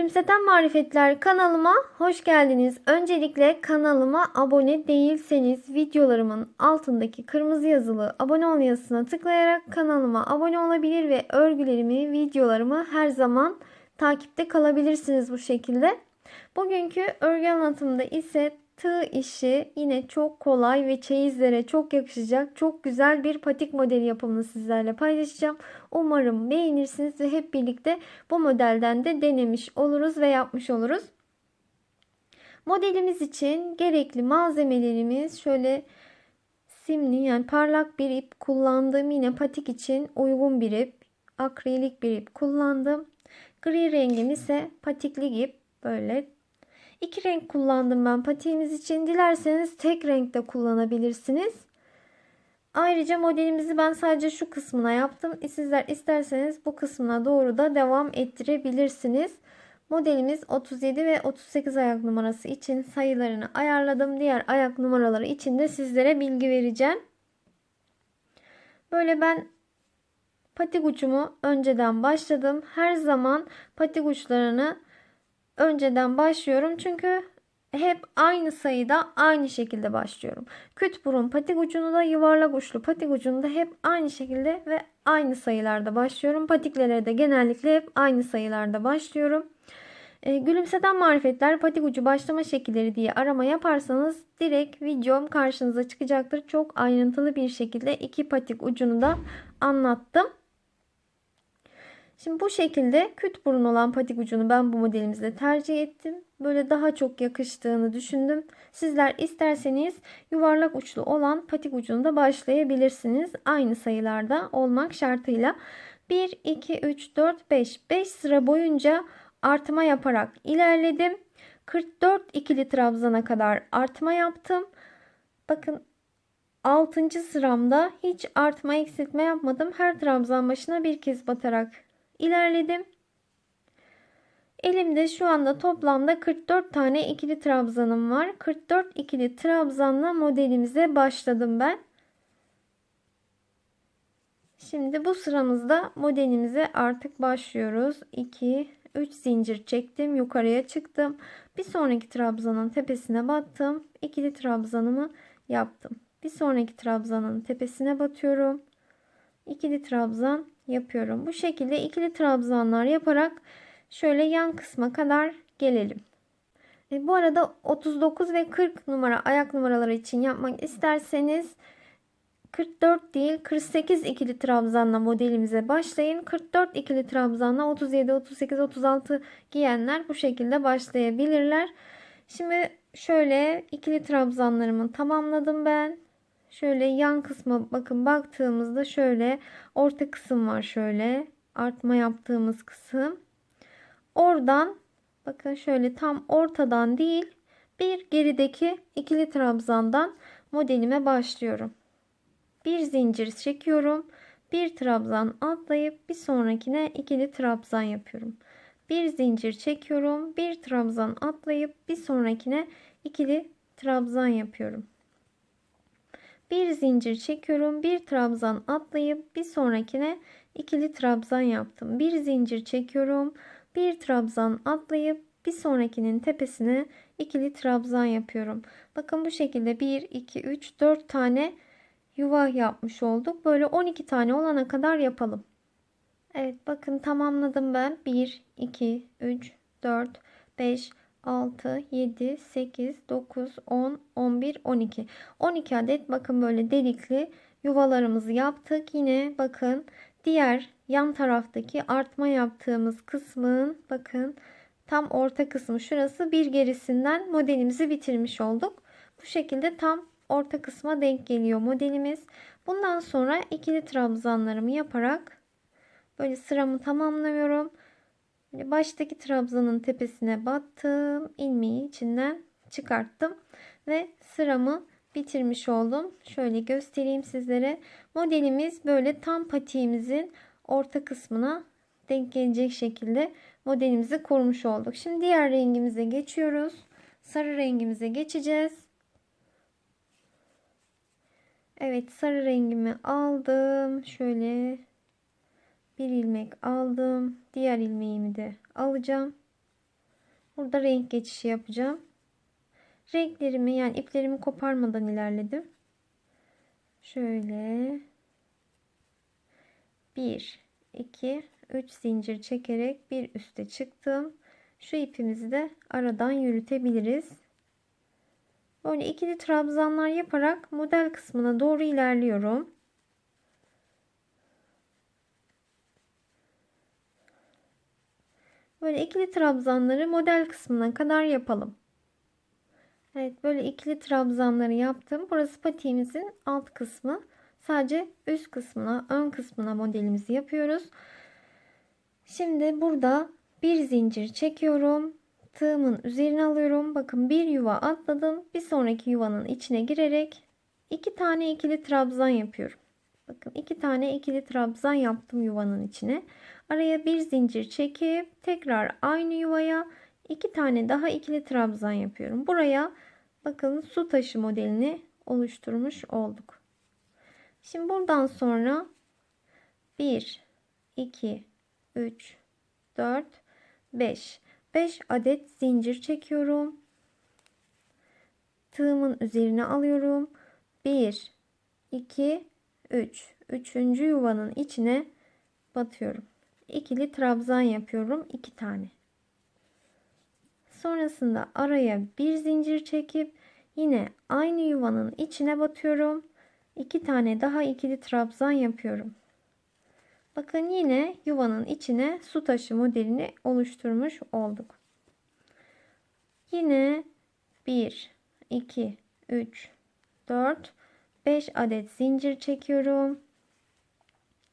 Gülümseten Marifetler kanalıma hoş geldiniz. Öncelikle kanalıma abone değilseniz videolarımın altındaki kırmızı yazılı abone ol yazısına tıklayarak kanalıma abone olabilir ve örgülerimi, videolarımı her zaman takipte kalabilirsiniz bu şekilde. Bugünkü örgü anlatımda ise tığ işi yine çok kolay ve çeyizlere çok yakışacak çok güzel bir patik modeli yapımını sizlerle paylaşacağım. Umarım beğenirsiniz ve hep birlikte bu modelden de denemiş oluruz ve yapmış oluruz. Modelimiz için gerekli malzemelerimiz şöyle simli yani parlak bir ip kullandığım yine patik için uygun bir ip. Akrilik bir ip kullandım. Gri rengim ise patikli ip böyle İki renk kullandım ben patiğimiz için. Dilerseniz tek renk de kullanabilirsiniz. Ayrıca modelimizi ben sadece şu kısmına yaptım. Sizler isterseniz bu kısmına doğru da devam ettirebilirsiniz. Modelimiz 37 ve 38 ayak numarası için sayılarını ayarladım. Diğer ayak numaraları için de sizlere bilgi vereceğim. Böyle ben patik ucumu önceden başladım. Her zaman patik uçlarını önceden başlıyorum. Çünkü hep aynı sayıda aynı şekilde başlıyorum. Küt burun patik ucunu da yuvarlak uçlu patik ucunu da hep aynı şekilde ve aynı sayılarda başlıyorum. Patiklere de genellikle hep aynı sayılarda başlıyorum. E, gülümseten marifetler patik ucu başlama şekilleri diye arama yaparsanız direkt videom karşınıza çıkacaktır. Çok ayrıntılı bir şekilde iki patik ucunu da anlattım. Şimdi bu şekilde küt burun olan patik ucunu ben bu modelimizde tercih ettim. Böyle daha çok yakıştığını düşündüm. Sizler isterseniz yuvarlak uçlu olan patik ucunu da başlayabilirsiniz. Aynı sayılarda olmak şartıyla. 1, 2, 3, 4, 5. 5 sıra boyunca artma yaparak ilerledim. 44 ikili trabzana kadar artma yaptım. Bakın 6. sıramda hiç artma eksiltme yapmadım. Her trabzan başına bir kez batarak ilerledim. Elimde şu anda toplamda 44 tane ikili trabzanım var. 44 ikili trabzanla modelimize başladım ben. Şimdi bu sıramızda modelimize artık başlıyoruz. 2 3 zincir çektim, yukarıya çıktım. Bir sonraki trabzanın tepesine battım. İkili trabzanımı yaptım. Bir sonraki trabzanın tepesine batıyorum. İkili trabzan yapıyorum. Bu şekilde ikili trabzanlar yaparak şöyle yan kısma kadar gelelim. E, bu arada 39 ve 40 numara ayak numaraları için yapmak isterseniz 44 değil 48 ikili trabzanla modelimize başlayın. 44 ikili trabzanla 37, 38, 36 giyenler bu şekilde başlayabilirler. Şimdi şöyle ikili trabzanlarımı tamamladım ben. Şöyle yan kısma bakın baktığımızda şöyle orta kısım var şöyle artma yaptığımız kısım. Oradan bakın şöyle tam ortadan değil bir gerideki ikili trabzandan modelime başlıyorum. Bir zincir çekiyorum. Bir trabzan atlayıp bir sonrakine ikili trabzan yapıyorum. Bir zincir çekiyorum. Bir trabzan atlayıp bir sonrakine ikili trabzan yapıyorum. Bir zincir çekiyorum. Bir trabzan atlayıp bir sonrakine ikili trabzan yaptım. Bir zincir çekiyorum. Bir trabzan atlayıp bir sonrakinin tepesine ikili trabzan yapıyorum. Bakın bu şekilde 1 2 3 4 tane yuva yapmış olduk. Böyle 12 tane olana kadar yapalım. Evet bakın tamamladım ben. 1 2 3 4 5 6, 7, 8, 9, 10, 11, 12. 12 adet bakın böyle delikli yuvalarımızı yaptık. Yine bakın diğer yan taraftaki artma yaptığımız kısmın bakın tam orta kısmı şurası bir gerisinden modelimizi bitirmiş olduk. Bu şekilde tam orta kısma denk geliyor modelimiz. Bundan sonra ikili trabzanlarımı yaparak böyle sıramı tamamlıyorum. Baştaki trabzanın tepesine battım. ilmeği içinden çıkarttım. Ve sıramı bitirmiş oldum. Şöyle göstereyim sizlere. Modelimiz böyle tam patiğimizin orta kısmına denk gelecek şekilde modelimizi kurmuş olduk. Şimdi diğer rengimize geçiyoruz. Sarı rengimize geçeceğiz. Evet sarı rengimi aldım. Şöyle bir ilmek aldım. Diğer ilmeğimi de alacağım. Burada renk geçişi yapacağım. Renklerimi yani iplerimi koparmadan ilerledim. Şöyle 1 2 3 zincir çekerek bir üste çıktım. Şu ipimizi de aradan yürütebiliriz. Böyle ikili trabzanlar yaparak model kısmına doğru ilerliyorum. Böyle ikili trabzanları model kısmına kadar yapalım. Evet böyle ikili trabzanları yaptım. Burası patiğimizin alt kısmı. Sadece üst kısmına, ön kısmına modelimizi yapıyoruz. Şimdi burada bir zincir çekiyorum. Tığımın üzerine alıyorum. Bakın bir yuva atladım. Bir sonraki yuvanın içine girerek iki tane ikili trabzan yapıyorum. Bakın iki tane ikili trabzan yaptım yuvanın içine. Araya bir zincir çekip tekrar aynı yuvaya iki tane daha ikili trabzan yapıyorum. Buraya bakın su taşı modelini oluşturmuş olduk. Şimdi buradan sonra 1 2 3 4 5 5 adet zincir çekiyorum. Tığımın üzerine alıyorum. 1 2 3 üçüncü yuvanın içine batıyorum. İkili trabzan yapıyorum. 2 tane. Sonrasında araya bir zincir çekip yine aynı yuvanın içine batıyorum. 2 tane daha ikili trabzan yapıyorum. Bakın yine yuvanın içine su taşı modelini oluşturmuş olduk. Yine 1, 2, 3, 4, 5 adet zincir çekiyorum.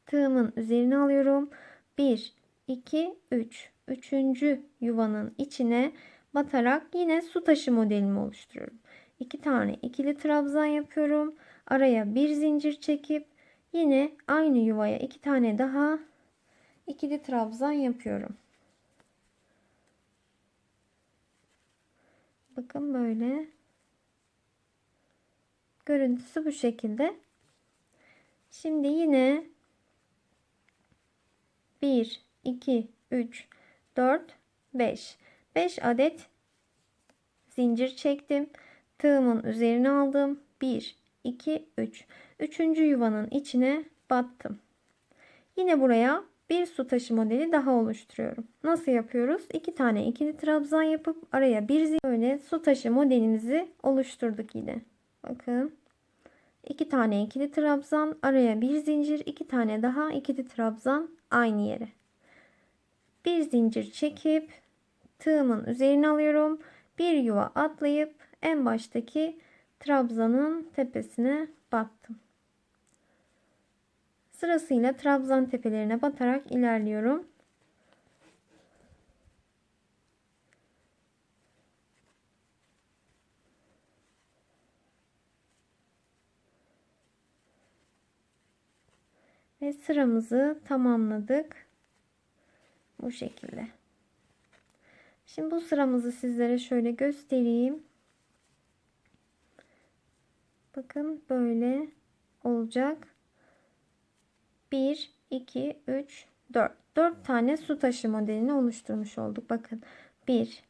Tığımın üzerine alıyorum. 1, 2, 3. Üçüncü yuvanın içine batarak yine su taşı modelimi oluşturuyorum. 2 tane ikili trabzan yapıyorum. Araya bir zincir çekip Yine aynı yuvaya iki tane daha ikili trabzan yapıyorum. Bakın böyle. Görüntüsü bu şekilde. Şimdi yine 1 2 3 4 5 5 adet zincir çektim. Tığımın üzerine aldım. 1 2 3 Üçüncü yuvanın içine battım. Yine buraya bir su taşı modeli daha oluşturuyorum. Nasıl yapıyoruz? İki tane ikili trabzan yapıp araya bir böyle su taşı modelimizi oluşturduk yine. Bakın. İki tane ikili trabzan, araya bir zincir, iki tane daha ikili trabzan aynı yere. Bir zincir çekip tığımın üzerine alıyorum. Bir yuva atlayıp en baştaki trabzanın tepesine battım. Sırasıyla trabzan tepelerine batarak ilerliyorum. Ve sıramızı tamamladık. Bu şekilde. Şimdi bu sıramızı sizlere şöyle göstereyim. Bakın böyle olacak. 1, 2, 3, 4. 4 tane su taşı modelini oluşturmuş olduk. Bakın 1,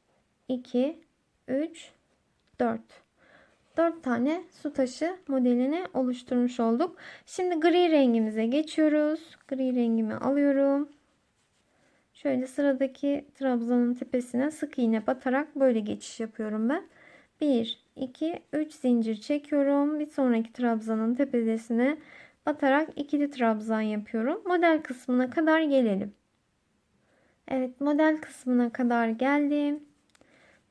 2, 3, 4. 4 tane su taşı modelini oluşturmuş olduk. Şimdi gri rengimize geçiyoruz. Gri rengimi alıyorum. Şöyle sıradaki trabzanın tepesine sık iğne batarak böyle geçiş yapıyorum ben. 1, 2, 3 zincir çekiyorum. Bir sonraki trabzanın tepesine batarak ikili trabzan yapıyorum. Model kısmına kadar gelelim. Evet model kısmına kadar geldim.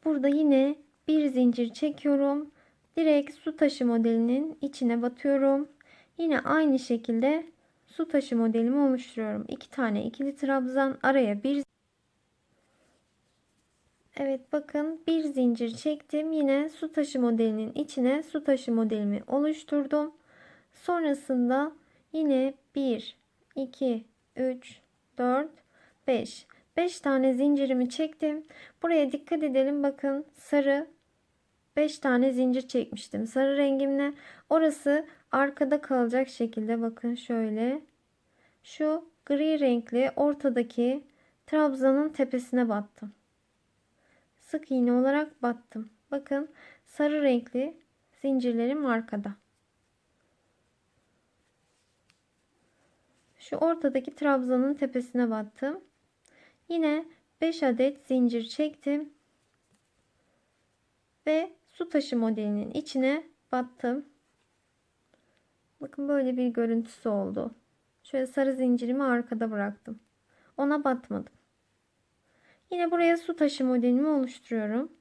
Burada yine bir zincir çekiyorum. Direkt su taşı modelinin içine batıyorum. Yine aynı şekilde su taşı modelimi oluşturuyorum. İki tane ikili trabzan araya bir Evet bakın bir zincir çektim. Yine su taşı modelinin içine su taşı modelimi oluşturdum. Sonrasında yine 1, 2, 3, 4, 5. 5 tane zincirimi çektim. Buraya dikkat edelim. Bakın sarı 5 tane zincir çekmiştim. Sarı rengimle. Orası arkada kalacak şekilde bakın şöyle. Şu gri renkli ortadaki trabzanın tepesine battım. sık iğne olarak battım. Bakın sarı renkli zincirlerim arkada. Şu ortadaki trabzanın tepesine battım. Yine 5 adet zincir çektim. Ve su taşı modelinin içine battım. Bakın böyle bir görüntüsü oldu. Şöyle sarı zincirimi arkada bıraktım. Ona batmadım. Yine buraya su taşı modelimi oluşturuyorum.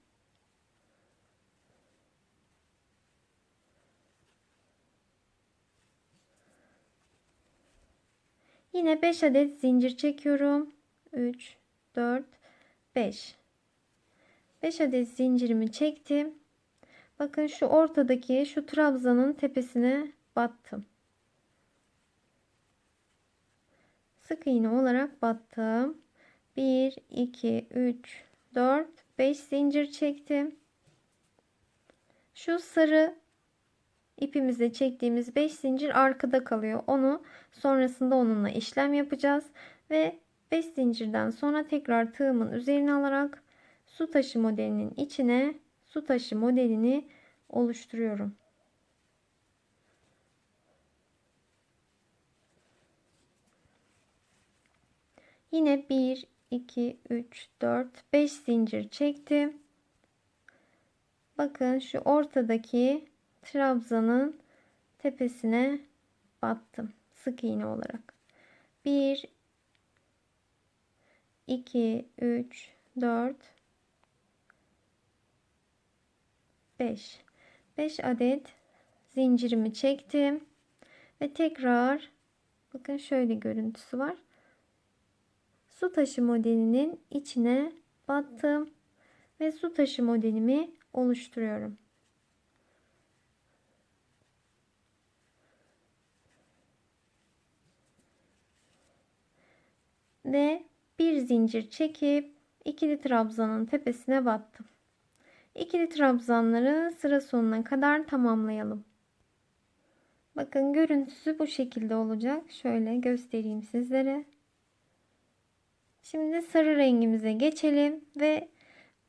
Yine 5 adet zincir çekiyorum. 3, 4, 5. 5 adet zincirimi çektim. Bakın şu ortadaki şu trabzanın tepesine battım. Sık iğne olarak battım. 1, 2, 3, 4, 5 zincir çektim. Şu sarı ipimizle çektiğimiz 5 zincir arkada kalıyor. Onu sonrasında onunla işlem yapacağız. Ve 5 zincirden sonra tekrar tığımın üzerine alarak su taşı modelinin içine su taşı modelini oluşturuyorum. Yine 1, 2, 3, 4, 5 zincir çektim. Bakın şu ortadaki trabzanın tepesine battım. Sık iğne olarak. 1, 2, 3, 4, 5. 5 adet zincirimi çektim. Ve tekrar bakın şöyle görüntüsü var. Su taşı modelinin içine battım. Ve su taşı modelimi oluşturuyorum. Ve bir zincir çekip ikili trabzanın tepesine battım. İkili trabzanları sıra sonuna kadar tamamlayalım. Bakın görüntüsü bu şekilde olacak. Şöyle göstereyim sizlere. Şimdi sarı rengimize geçelim ve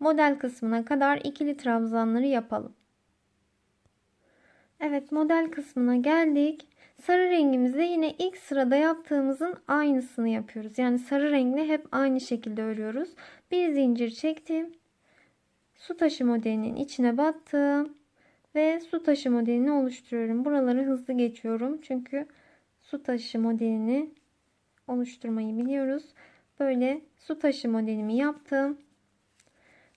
model kısmına kadar ikili trabzanları yapalım. Evet model kısmına geldik. Sarı rengimizde yine ilk sırada yaptığımızın aynısını yapıyoruz. Yani sarı renkle hep aynı şekilde örüyoruz. Bir zincir çektim. Su taşı modelinin içine battım. Ve su taşı modelini oluşturuyorum. Buraları hızlı geçiyorum. Çünkü su taşı modelini oluşturmayı biliyoruz. Böyle su taşı modelimi yaptım.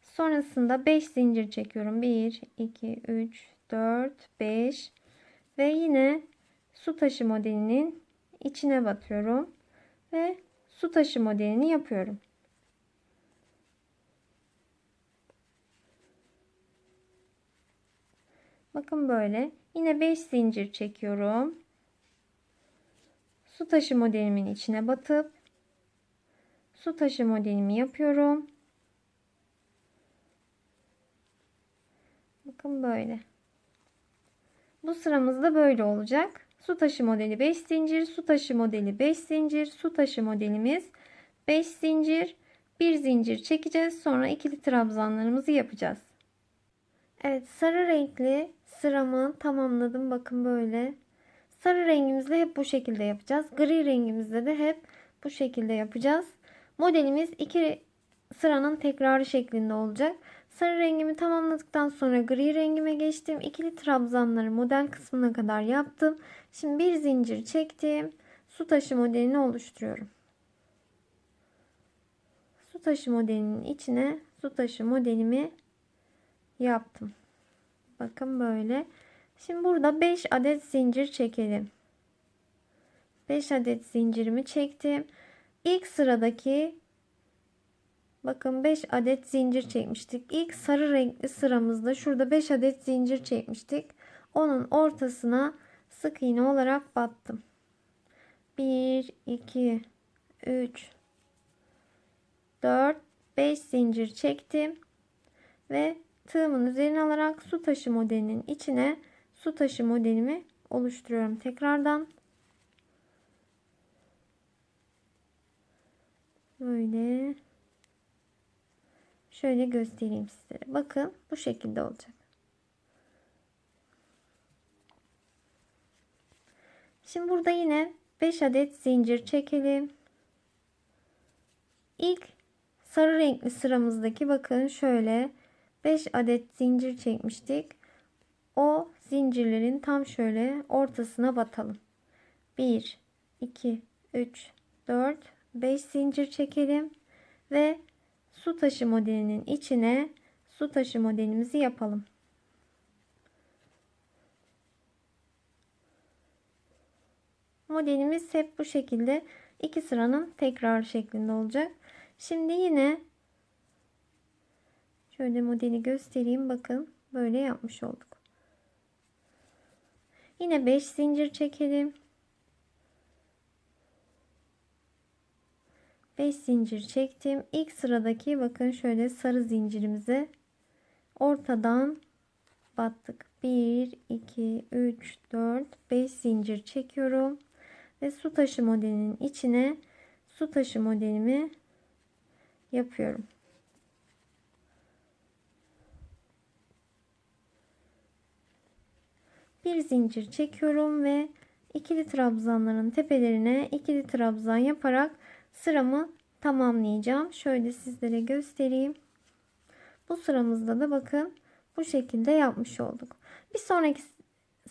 Sonrasında 5 zincir çekiyorum. 1, 2, 3, 4, 5 ve yine su taşı modelinin içine batıyorum ve su taşı modelini yapıyorum. Bakın böyle. Yine 5 zincir çekiyorum. Su taşı modelimin içine batıp su taşı modelimi yapıyorum. Bakın böyle. Bu sıramızda böyle olacak. Su taşı modeli 5 zincir, su taşı modeli 5 zincir, su taşı modelimiz 5 zincir, 1 zincir çekeceğiz. Sonra ikili trabzanlarımızı yapacağız. Evet sarı renkli sıramı tamamladım. Bakın böyle. Sarı rengimizle hep bu şekilde yapacağız. Gri rengimizde de hep bu şekilde yapacağız. Modelimiz iki sıranın tekrarı şeklinde olacak. Sarı rengimi tamamladıktan sonra gri rengime geçtim. İkili trabzanları model kısmına kadar yaptım. Şimdi bir zincir çektim. Su taşı modelini oluşturuyorum. Su taşı modelinin içine su taşı modelimi yaptım. Bakın böyle. Şimdi burada 5 adet zincir çekelim. 5 adet zincirimi çektim. İlk sıradaki bakın 5 adet zincir çekmiştik. İlk sarı renkli sıramızda şurada 5 adet zincir çekmiştik. Onun ortasına sık iğne olarak battım. 1 2 3 4 5 zincir çektim ve tığımın üzerine alarak su taşı modelinin içine su taşı modelimi oluşturuyorum tekrardan. Böyle Şöyle göstereyim sizlere. Bakın bu şekilde olacak. Şimdi burada yine 5 adet zincir çekelim. İlk sarı renkli sıramızdaki bakın şöyle 5 adet zincir çekmiştik. O zincirlerin tam şöyle ortasına batalım. 1 2 3 4 5 zincir çekelim ve su taşı modelinin içine su taşı modelimizi yapalım. Modelimiz hep bu şekilde iki sıranın tekrar şeklinde olacak. Şimdi yine şöyle modeli göstereyim. Bakın böyle yapmış olduk. Yine 5 zincir çekelim. 5 zincir çektim. İlk sıradaki bakın şöyle sarı zincirimize ortadan battık. 1 2 3 4 5 zincir çekiyorum ve su taşı modelinin içine su taşı modelimi yapıyorum. Bir zincir çekiyorum ve ikili trabzanların tepelerine ikili trabzan yaparak sıramı tamamlayacağım. Şöyle sizlere göstereyim. Bu sıramızda da bakın bu şekilde yapmış olduk. Bir sonraki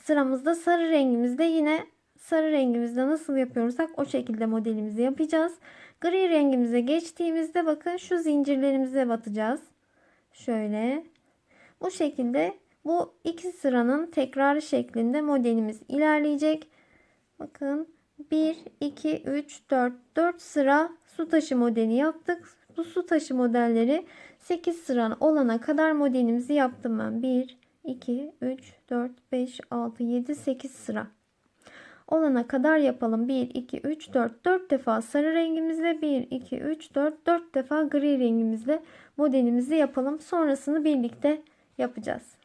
sıramızda sarı rengimizde yine sarı rengimizde nasıl yapıyorsak o şekilde modelimizi yapacağız. Gri rengimize geçtiğimizde bakın şu zincirlerimize batacağız. Şöyle. Bu şekilde bu iki sıranın tekrarı şeklinde modelimiz ilerleyecek. Bakın 1, 2, 3, 4, 4 sıra su taşı modeli yaptık. Bu su taşı modelleri 8 sıra olana kadar modelimizi yaptım ben. 1, 2, 3, 4, 5, 6, 7, 8 sıra olana kadar yapalım. 1, 2, 3, 4. 4 defa sarı rengimizle 1, 2, 3, 4. 4 defa gri rengimizle modelimizi yapalım. Sonrasını birlikte yapacağız.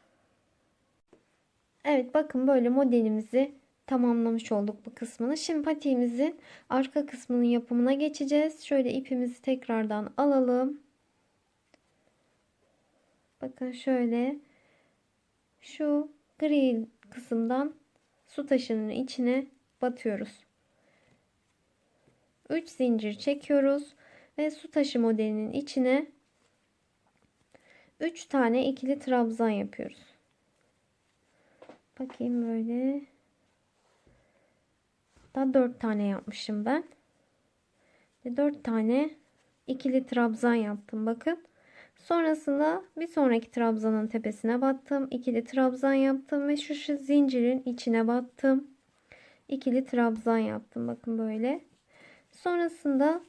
Evet bakın böyle modelimizi tamamlamış olduk bu kısmını. Şimdi patiğimizin arka kısmının yapımına geçeceğiz. Şöyle ipimizi tekrardan alalım. Bakın şöyle şu gri kısımdan su taşının içine batıyoruz. 3 zincir çekiyoruz ve su taşı modelinin içine 3 tane ikili trabzan yapıyoruz. Bakayım böyle. Daha 4 tane yapmışım ben. Ve 4 tane ikili trabzan yaptım bakın. Sonrasında bir sonraki trabzanın tepesine battım. ikili trabzan yaptım ve şu, şu zincirin içine battım. ikili trabzan yaptım. Bakın böyle. Sonrasında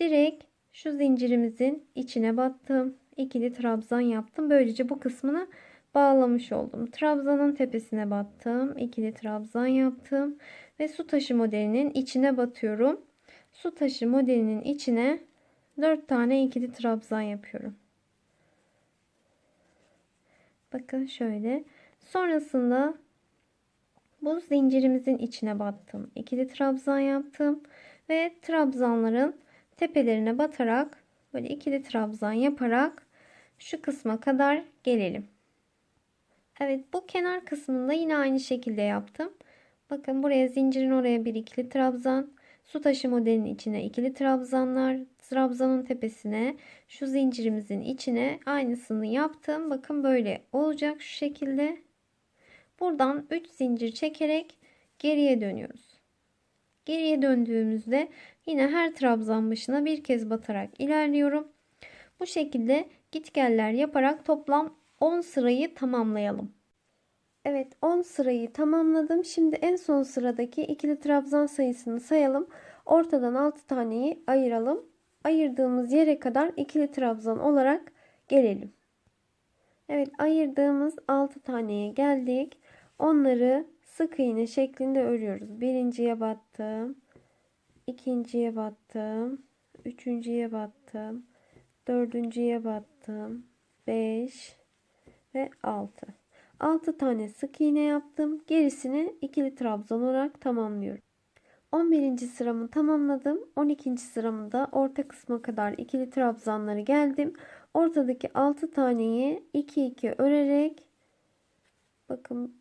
direkt şu zincirimizin içine battım. ikili trabzan yaptım. Böylece bu kısmını bağlamış oldum. Trabzanın tepesine battım. ikili trabzan yaptım ve su taşı modelinin içine batıyorum. Su taşı modelinin içine 4 tane ikili trabzan yapıyorum. Bakın şöyle. Sonrasında bu zincirimizin içine battım. İkili trabzan yaptım ve trabzanların tepelerine batarak böyle ikili trabzan yaparak şu kısma kadar gelelim. Evet bu kenar kısmında yine aynı şekilde yaptım. Bakın buraya zincirin oraya bir ikili trabzan. Su taşı modelinin içine ikili trabzanlar. Trabzanın tepesine şu zincirimizin içine aynısını yaptım. Bakın böyle olacak şu şekilde. Buradan 3 zincir çekerek geriye dönüyoruz. Geriye döndüğümüzde yine her trabzan başına bir kez batarak ilerliyorum. Bu şekilde gitgeller yaparak toplam 10 sırayı tamamlayalım. Evet 10 sırayı tamamladım. Şimdi en son sıradaki ikili trabzan sayısını sayalım. Ortadan 6 taneyi ayıralım. Ayırdığımız yere kadar ikili trabzan olarak gelelim. Evet ayırdığımız 6 taneye geldik. Onları sık iğne şeklinde örüyoruz. Birinciye battım. ikinciye battım. Üçüncüye battım. Dördüncüye battım. 5 ve 6. 6 tane sık iğne yaptım. Gerisini ikili trabzan olarak tamamlıyorum. 11. sıramı tamamladım. 12. sıramında orta kısma kadar ikili trabzanları geldim. ortadaki 6 taneyi 2 2 örerek bakın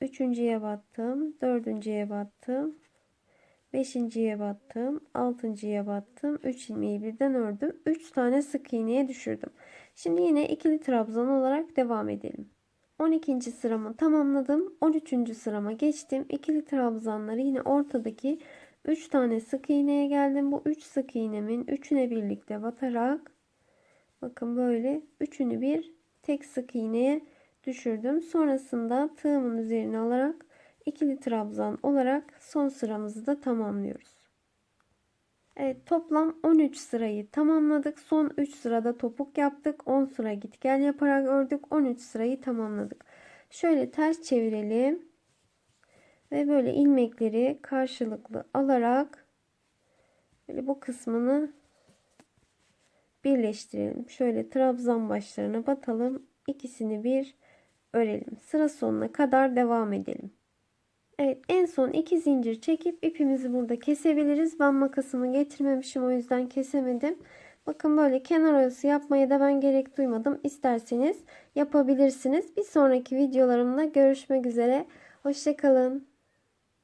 üçüncüye battım, dördüncüye battım, beşinciye battım, altıncıya battım, 3 ilmeği birden ördüm. 3 tane sık iğneye düşürdüm. Şimdi yine ikili trabzan olarak devam edelim. 12. sıramı tamamladım. 13. sırama geçtim. İkili trabzanları yine ortadaki 3 tane sık iğneye geldim. Bu 3 sık iğnemin üçüne birlikte batarak bakın böyle üçünü bir tek sık iğneye düşürdüm. Sonrasında tığımın üzerine alarak ikili trabzan olarak son sıramızı da tamamlıyoruz. Evet toplam 13 sırayı tamamladık. Son 3 sırada topuk yaptık. 10 sıra git gel yaparak ördük. 13 sırayı tamamladık. Şöyle ters çevirelim. Ve böyle ilmekleri karşılıklı alarak böyle bu kısmını birleştirelim. Şöyle trabzan başlarına batalım. İkisini bir örelim. Sıra sonuna kadar devam edelim. Evet en son iki zincir çekip ipimizi burada kesebiliriz. Ben makasımı getirmemişim o yüzden kesemedim. Bakın böyle kenar oyası yapmaya da ben gerek duymadım. İsterseniz yapabilirsiniz. Bir sonraki videolarımda görüşmek üzere. Hoşçakalın.